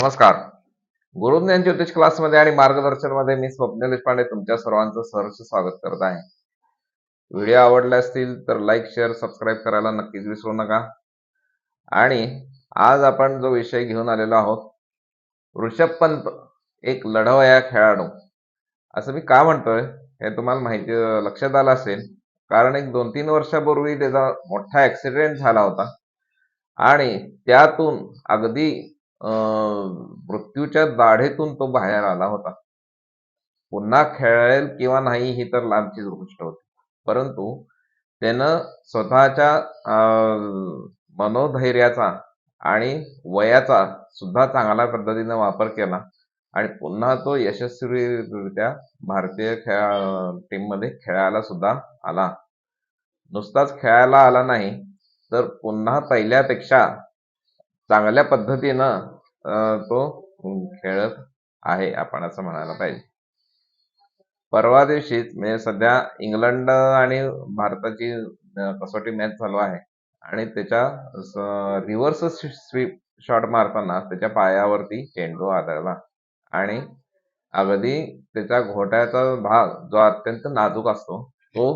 नमस्कार. गुरुज्ञान ज्योतिष क्लासमध्ये आणि मार्गदर्शनमध्ये मी स्वप्न देशपांडे तुमच्या सर्वांचं सहर्ष स्वागत करत आहे. व्हिडिओ आवडले असतील तर लाईक शेअर सबस्क्राईब करायला नक्कीच विसरू नका. आणि आज आपण जो विषय घेऊन आलेलो आहोत ऋषभ पंत एक लढवया खेळाडू. असं मी का म्हणतोय हे तुम्हाला माहिती लक्षात आलं असेल. कारण एक दोन तीन वर्षापूर्वी त्याचा मोठा ऍक्सिडेंट झाला होता. आणि त्यातून अगदी मृत्यूच्या दाढेतून तो बाहेर आला होता. पुन्हा खेळेल किंवा नाही ही तर लांबचीच गोष्ट होती. परंतु त्यानं स्वतःच्या मनोधैर्याचा आणि वयाचा सुद्धा चांगल्या पद्धतीने वापर केला आणि पुन्हा तो यशस्वीरित्या भारतीय खेळा टीममध्ये खेळायला सुद्धा आला. नुसताच खेळायला आला नाही तर पुन्हा पहिल्यापेक्षा चांगल्या पद्धतीनं तो खेळत आहे आपण असं म्हणायला पाहिजे. परवा दिवशीच म्हणजे सध्या इंग्लंड आणि भारताची कसोटी मॅच चालू आहे. आणि त्याच्या रिव्हर्स स्वीप शॉट मारताना त्याच्या पायावरती चेंडू आदळला. आणि अगदी त्याच्या घोट्याचा भाग जो अत्यंत नाजूक असतो तो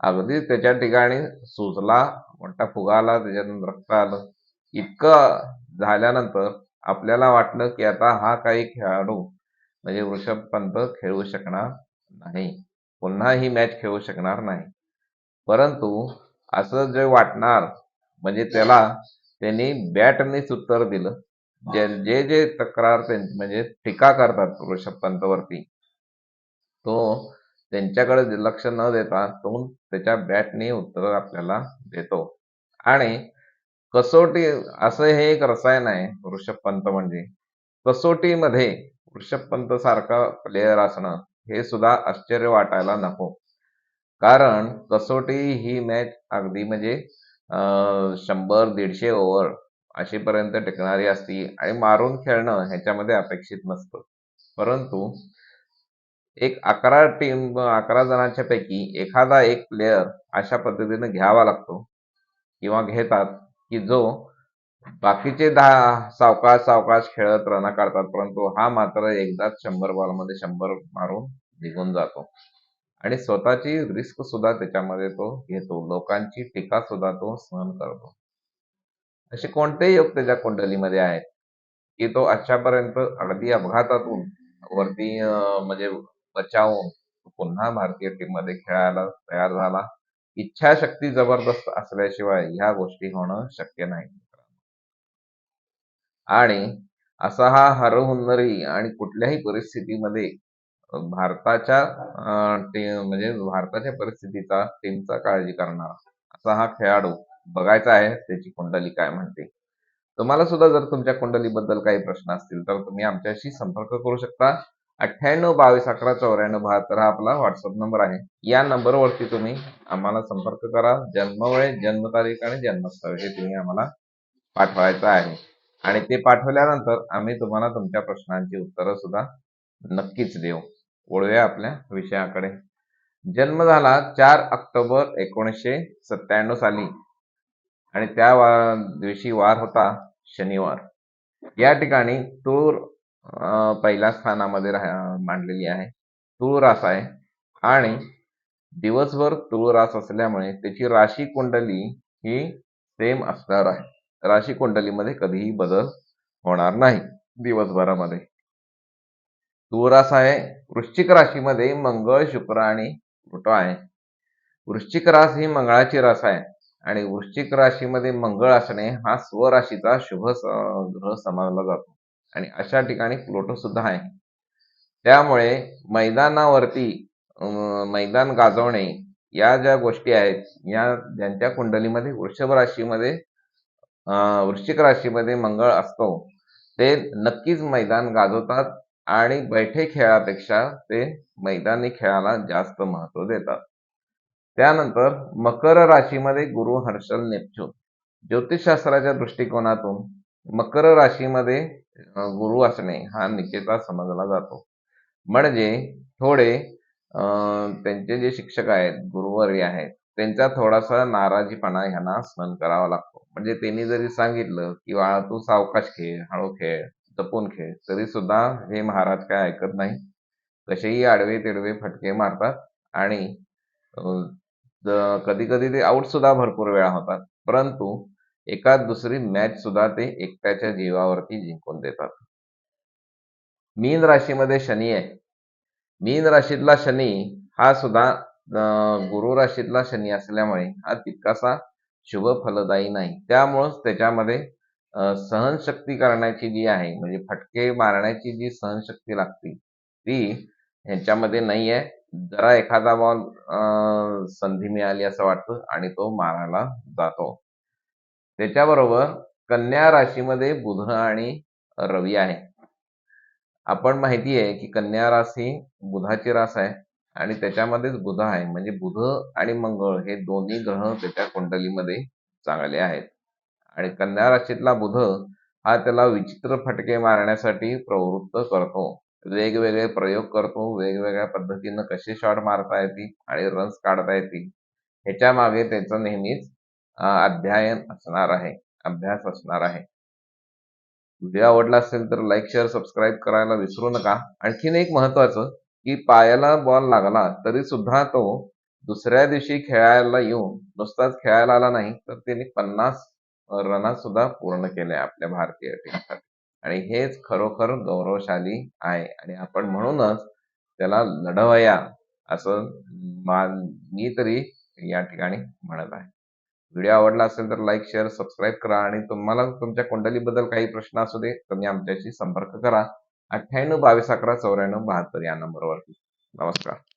अगदी त्याच्या ठिकाणी सुजला मोठा फुगा आला त्याच्यातून रक्त आलं. इतकं झाल्यानंतर आपल्याला वाटलं की आता हा काही खेळाडू म्हणजे ऋषभ पंत खेळू शकणार नाही. पुन्हा ही मॅच खेळू शकणार नाही. परंतु असं जे वाटणार म्हणजे त्याला त्यांनी बॅटनेच उत्तर दिलं. जे जे जे तक्रार म्हणजे टीका करतात ऋषभ पंतवरती तो त्यांच्याकडे लक्ष न देता तो त्याच्या बॅटने उत्तर आपल्याला देतो. आणि कसोटी असं हे एक रसायन आहे ऋषभ पंत म्हणजे. कसोटीमध्ये ऋषभ पंत सारखा प्लेयर असणं हे सुद्धा आश्चर्य वाटायला नको. कारण कसोटी ही मॅच अगदी म्हणजे शंभर दीडशे ओव्हर अशीपर्यंत टिकणारी असती आणि मारून खेळणं ह्याच्यामध्ये अपेक्षित नसतं. परंतु एक अकरा टीम अकरा जणांच्या पैकी एखादा एक प्लेयर अशा पद्धतीने घ्यावा लागतो किंवा घेतात की जो बाकीचे दहा सावकाश सावकाश खेळत रन काढतात परंतु हा मात्र एकदाच शंभर बॉलमध्ये शंभर मारून निघून जातो. आणि स्वतःची रिस्क सुद्धा त्याच्यामध्ये तो घेतो. लोकांची टीका सुद्धा तो सहन करतो. असे कोणतेही योग त्याच्या कुंडलीमध्ये आहेत की तो आजच्यापर्यंत अगदी अपघातातून वरती म्हणजे बचावून पुन्हा भारतीय टीममध्ये खेळायला तयार झाला. इच्छाशक्ती जबरदस्त असल्याशिवाय ह्या गोष्टी होणं शक्य नाही. आणि असा हा हरहुन्नरी आणि कुठल्याही परिस्थितीमध्ये भारताच्या म्हणजे भारताच्या परिस्थितीचा टीमचा काळजी करणारा असा हा खेळाडू बघायचा आहे त्याची कुंडली काय म्हणते. तुम्हाला सुद्धा जर तुमच्या कुंडलीबद्दल काही प्रश्न असतील तर तुम्ही आमच्याशी संपर्क करू शकता. अठ्ठ्याण्णव बावीस अकरा चौऱ्याण्णव बहात्तर हा आपला व्हॉट्सअप नंबर आहे. या नंबरवरती तुम्ही आम्हाला संपर्क करा. जन्मवेळ जन्मतारीख आणि जन्मस्थळ हे तुम्ही आम्हाला पाठवायचं आहे. आणि ते पाठवल्यानंतर आम्ही तुम्हाला तुमच्या प्रश्नांची उत्तरं सुद्धा नक्कीच देऊ. वळूया आपल्या विषयाकडे. जन्म झाला चार ऑक्टोबर एकोणीसशे सत्त्याण्णव साली. आणि त्या दिवशी वार होता शनिवार. या ठिकाणी तूर पहिल्या स्थानामध्ये राह मांडलेली आहे. तुळरास आहे. आणि दिवसभर तुळरास असल्यामुळे त्याची राशी कुंडली ही सेम असणार आहे. राशी कुंडलीमध्ये कधीही बदल होणार नाही दिवसभरामध्ये. तुळरास आहे. वृश्चिक राशीमध्ये मंगळ शुक्र आणि प्लुटो आहे. वृश्चिक रास ही मंगळाची रास आहे. आणि वृश्चिक राशीमध्ये मंगळ असणे हा स्वराशीचा शुभ ग्रह समजला जातो. आणि अशा ठिकाणी प्लोटो सुद्धा आहे. त्यामुळे मैदानावरती अं, मैदान गाजवणे या ज्या गोष्टी आहेत या ज्यांच्या कुंडलीमध्ये वृषभ राशीमध्ये अं, वृश्चिक राशीमध्ये मंगळ असतो ते नक्कीच मैदान गाजवतात आणि बैठे खेळापेक्षा ते मैदानी खेळाला जास्त महत्त्व देतात. त्यानंतर मकर राशीमध्ये गुरु हर्षल नेपच्यून. ज्योतिषशास्त्राच्या दृष्टिकोनातून मकर राशीमध्ये गुरु असणे हा निश्चिता समजला जातो. म्हणजे थोडे त्यांचे जे शिक्षक आहेत गुरुवर्य आहेत त्यांचा थोडासा नाराजीपणा ह्यांना सहन करावा लागतो. म्हणजे त्यांनी जरी सांगितलं की बाळा तू सावकाश खेळ हळू खेळ जपून खेळ तरी सुद्धा हे महाराज काय ऐकत नाही. कसेही आडवे तिडवे फटके मारतात आणि कधी कधी ते आउट सुद्धा भरपूर वेळा होतात. परंतु एका दुसरी मॅच सुद्धा ते एकट्याच्या जीवावरती जिंकून देतात. मीन राशीमध्ये शनी आहे. मीन राशीतला शनी हा सुद्धा गुरु राशीतला शनी असल्यामुळे हा तितकासा शुभ फलदायी नाही. त्यामुळंच त्याच्यामध्ये सहनशक्ती करण्याची जी आहे म्हणजे फटके मारण्याची जी सहनशक्ती लागते ती ह्यांच्यामध्ये नाही आहे. जरा एखादा बॉल संधी मिळाली असं वाटतं आणि तो मारायला जातो. त्याच्याबरोबर कन्या राशीमध्ये बुध आणि रवी आहे. आपण माहिती आहे की कन्या राशी बुधाची रास आहे आणि त्याच्यामध्येच बुध आहे. म्हणजे बुध आणि मंगळ हे दोन्ही ग्रह त्याच्या कुंडलीमध्ये चांगले आहेत. आणि कन्या राशीतला बुध हा त्याला विचित्र फटके मारण्यासाठी प्रवृत्त करतो. वेगवेगळे प्रयोग करतो. वेगवेगळ्या पद्धतीनं कसे शॉट मारता येतील आणि रन्स काढता येतील ह्याच्या मागे त्याचं नेहमीच अध्ययन असणार आहे अभ्यास असणार आहे. व्हिडिओ आवडला असेल तर लाईक शेअर सबस्क्राईब करायला विसरू नका. आणखीन एक महत्वाचं की पायाला बॉल लागला तरी सुद्धा तो दुसऱ्या दिवशी खेळायला येऊन नुसताच खेळायला आला नाही तर त्याने पन्नास रना सुद्धा पूर्ण केल्या आपल्या भारतीय टीमसाठी आणि हेच खरोखर गौरवशाली आहे. आणि आपण म्हणूनच त्याला लढवया असं मी तरी या ठिकाणी म्हणत आहे. व्हिडिओ आवडला असेल तर लाईक शेअर सबस्क्राईब करा आणि तुम्हाला तुमच्या कुंडलीबद्दल काही प्रश्न असू दे तुम्ही आमच्याशी संपर्क करा. अठ्ठ्याण्णव बावीस अकरा चौऱ्याण्णव बहात्तर या नंबरवरती. नमस्कार.